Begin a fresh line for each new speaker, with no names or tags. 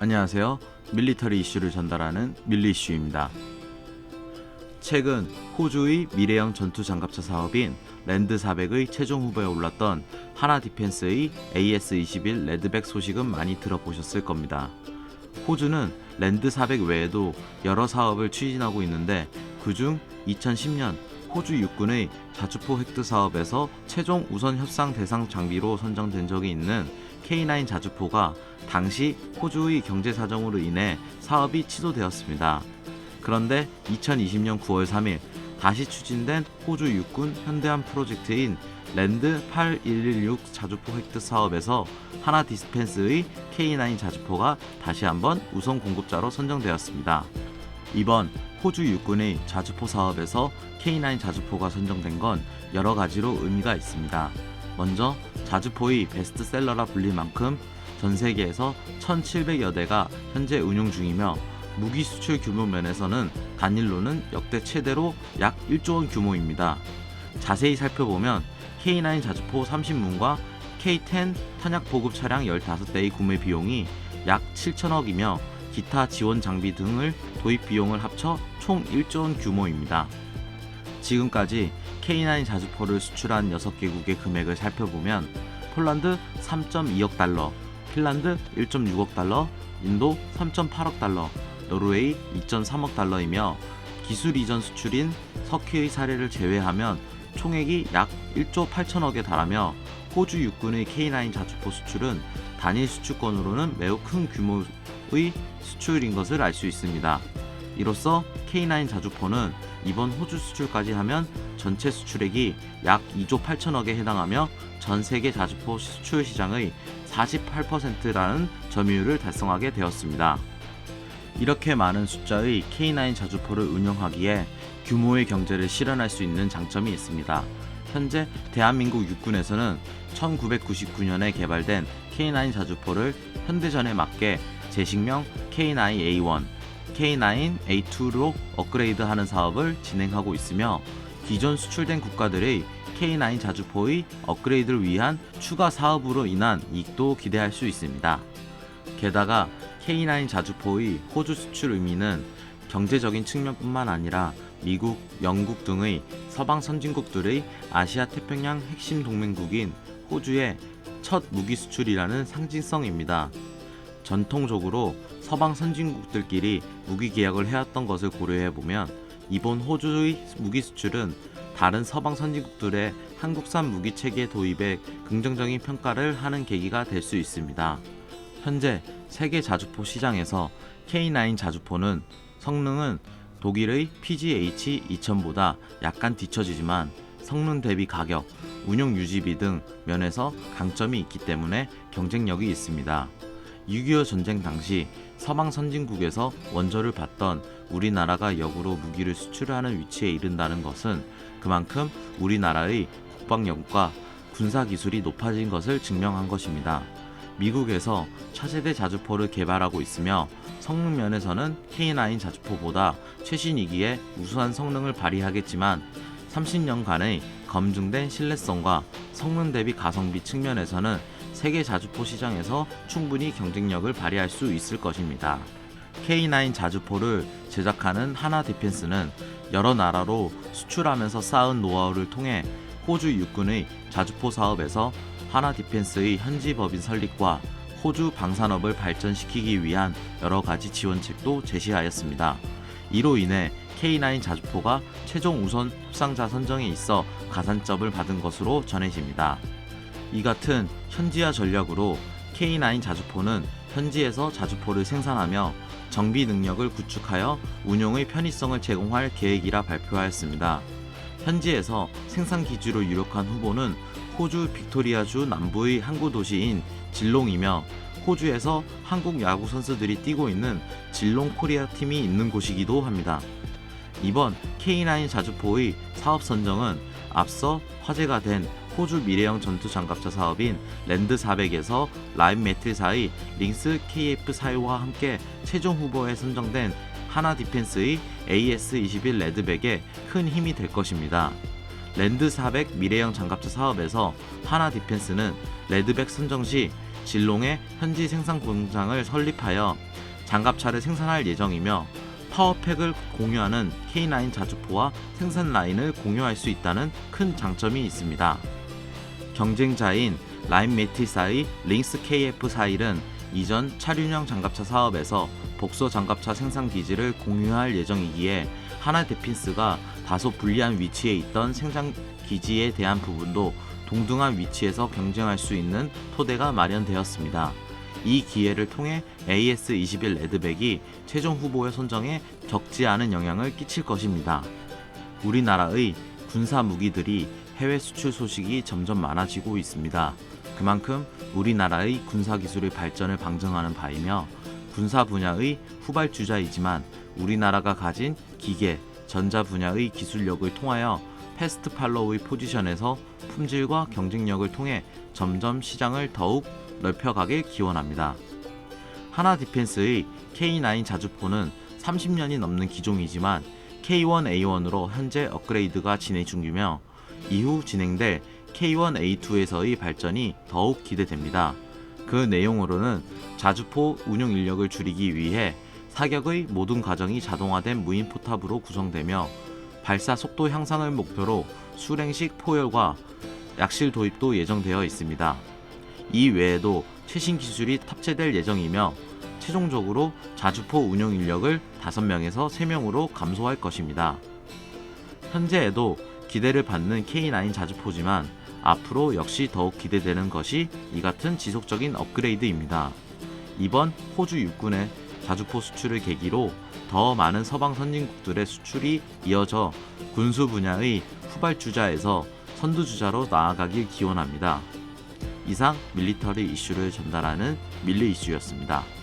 안녕하세요. 밀리터리 이슈를 전달하는 밀리 이슈입니다. 최근 호주의 미래형 전투 장갑차 사업인 랜드 400의 최종 후보에 올랐던 하나 디펜스의 AS21 레드백 소식은 많이 들어보셨을 겁니다. 호주는 랜드 400 외에도 여러 사업을 추진하고 있는데 그중 2010년 호주 육군의 자주포 획득 사업에서 최종 우선 협상 대상 장비로 선정된 적이 있는 K9 자주포가 당시 호주의 경제 사정으로 인해 사업이 취소되었습니다. 그런데 2020년 9월 3일 다시 추진된 호주 육군 현대함 프로젝트인 랜드 8116 자주포 획득 사업에서 하나 디스펜스의 K9 자주포가 다시 한번 우선 공급자로 선정되었습니다. 이번 호주 육군의 자주포 사업에서 K9 자주포가 선정된 건 여러 가지로 의미가 있습니다. 먼저 자주포의 베스트셀러라 불릴 만큼 전 세계에서 1,700여 대가 현재 운용 중이며 무기 수출 규모 면에서는 단일로는 역대 최대로 약 1조 원 규모입니다. 자세히 살펴보면 K9 자주포 30문과 K10 탄약 보급 차량 15대의 구매 비용이 약 7천억이며 기타 지원 장비 등을 도입 비용을 합쳐 총 1조 원 규모입니다. 지금까지 K9 자주포를 수출한 6개국의 금액을 살펴보면 폴란드 3.2억 달러, 핀란드 1.6억 달러, 인도 3.8억 달러, 노르웨이 2.3억 달러이며 기술 이전 수출인 석회의 사례를 제외하면 총액이 약 1조 8천억에 달하며 호주 육군의 K9 자주포 수출은 단일 수출권으로는 매우 큰 규모 의 수출인 것을 알 수 있습니다. 이로써 K9 자주포는 이번 호주 수출까지 하면 전체 수출액이 약 2조 8천억에 해당하며 전 세계 자주포 수출 시장의 48%라는 점유율을 달성하게 되었습니다. 이렇게 많은 숫자의 K9 자주포를 운영하기에 규모의 경제를 실현할 수 있는 장점이 있습니다. 현재 대한민국 육군에서는 1999년에 개발된 K9 자주포를 현대전에 맞게 제식명 K9A1, K9A2로 업그레이드하는 사업을 진행하고 있으며 기존 수출된 국가들의 K9 자주포의 업그레이드를 위한 추가 사업으로 인한 이익도 기대할 수 있습니다. 게다가 K9 자주포의 호주 수출 의미는 경제적인 측면뿐만 아니라 미국, 영국 등의 서방 선진국들의 아시아 태평양 핵심 동맹국인 호주의 첫 무기 수출이라는 상징성입니다. 전통적으로 서방 선진국들끼리 무기 계약을 해왔던 것을 고려해 보면 이번 호주의 무기 수출은 다른 서방 선진국들의 한국산 무기 체계 도입에 긍정적인 평가를 하는 계기가 될 수 있습니다. 현재 세계 자주포 시장에서 K9 자주포는 성능은 독일의 PGH 2000보다 약간 뒤처지지만 성능 대비 가격, 운용 유지비 등 면에서 강점이 있기 때문에 경쟁력이 있습니다. 6.25 전쟁 당시 서방 선진국에서 원조를 받던 우리나라가 역으로 무기를 수출하는 위치에 이른다는 것은 그만큼 우리나라의 국방력과 군사 기술이 높아진 것을 증명한 것입니다. 미국에서 차세대 자주포를 개발하고 있으며 성능 면에서는 K9 자주포보다 최신이기에 우수한 성능을 발휘하겠지만 30년간의 검증된 신뢰성과 성능 대비 가성비 측면에서는 세계 자주포 시장에서 충분히 경쟁력을 발휘할 수 있을 것입니다. K9 자주포를 제작하는 하나 디펜스는 여러 나라로 수출하면서 쌓은 노하우를 통해 호주 육군의 자주포 사업에서 하나 디펜스의 현지 법인 설립과 호주 방산업을 발전시키기 위한 여러 가지 지원책도 제시하였습니다. 이로 인해 K9 자주포가 최종 우선 협상자 선정에 있어 가산점을 받은 것으로 전해집니다. 이 같은 현지화 전략으로 K9 자주포는 현지에서 자주포를 생산하며 정비 능력을 구축하여 운용의 편의성을 제공할 계획이라 발표하였습니다. 현지에서 생산 기지로 유력한 후보는 호주 빅토리아주 남부의 항구 도시인 질롱이며 호주에서 한국 야구 선수들이 뛰고 있는 질롱 코리아 팀이 있는 곳이기도 합니다. 이번 K9 자주포의 사업 선정은 앞서 화제가 된 호주 미래형 전투 장갑차 사업인 랜드 400에서 라임 메틀사의 링스 KF4와 함께 최종 후보에 선정된 하나 디펜스의 AS21 레드백에 큰 힘이 될 것입니다. 랜드 400 미래형 장갑차 사업에서 하나 디펜스는 레드백 선정 시 진롱에 현지 생산 공장을 설립하여 장갑차를 생산할 예정이며 파워팩을 공유하는 K9 자주포와 생산 라인을 공유할 수 있다는 큰 장점이 있습니다. 경쟁자인 라인메티사의 링스 KF41은 이전 차륜형 장갑차 사업에서 복서 장갑차 생산 기지를 공유할 예정이기에 하나 데핀스가 다소 불리한 위치에 있던 생산 기지에 대한 부분도 동등한 위치에서 경쟁할 수 있는 토대가 마련되었습니다. 이 기회를 통해 AS21 레드백이 최종 후보에 선정에 적지 않은 영향을 끼칠 것입니다. 우리나라의 군사 무기들이 해외 수출 소식이 점점 많아지고 있습니다. 그만큼 우리나라의 군사 기술의 발전을 방증하는 바이며 군사 분야의 후발주자이지만 우리나라가 가진 기계, 전자 분야의 기술력을 통하여 패스트 팔로우의 포지션에서 품질과 경쟁력을 통해 점점 시장을 더욱 넓혀가길 기원합니다. 하나 디펜스의 K9 자주포는 30년이 넘는 기종이지만 K1A1으로 현재 업그레이드가 진행 중이며 이후 진행될 K1A2에서의 발전이 더욱 기대됩니다. 그 내용으로는 자주포 운용 인력을 줄이기 위해 사격의 모든 과정이 자동화된 무인 포탑으로 구성되며 발사 속도 향상을 목표로 수랭식 포열과 약실 도입도 예정되어 있습니다. 이 외에도 최신 기술이 탑재될 예정이며 최종적으로 자주포 운용 인력을 5명에서 3명으로 감소할 것입니다. 현재에도 기대를 받는 K9 자주포지만 앞으로 역시 더욱 기대되는 것이 이 같은 지속적인 업그레이드입니다. 이번 호주 육군의 자주포 수출을 계기로 더 많은 서방 선진국들의 수출이 이어져 군수 분야의 후발주자에서 선두주자로 나아가길 기원합니다. 이상 밀리터리 이슈를 전달하는 밀리 이슈였습니다.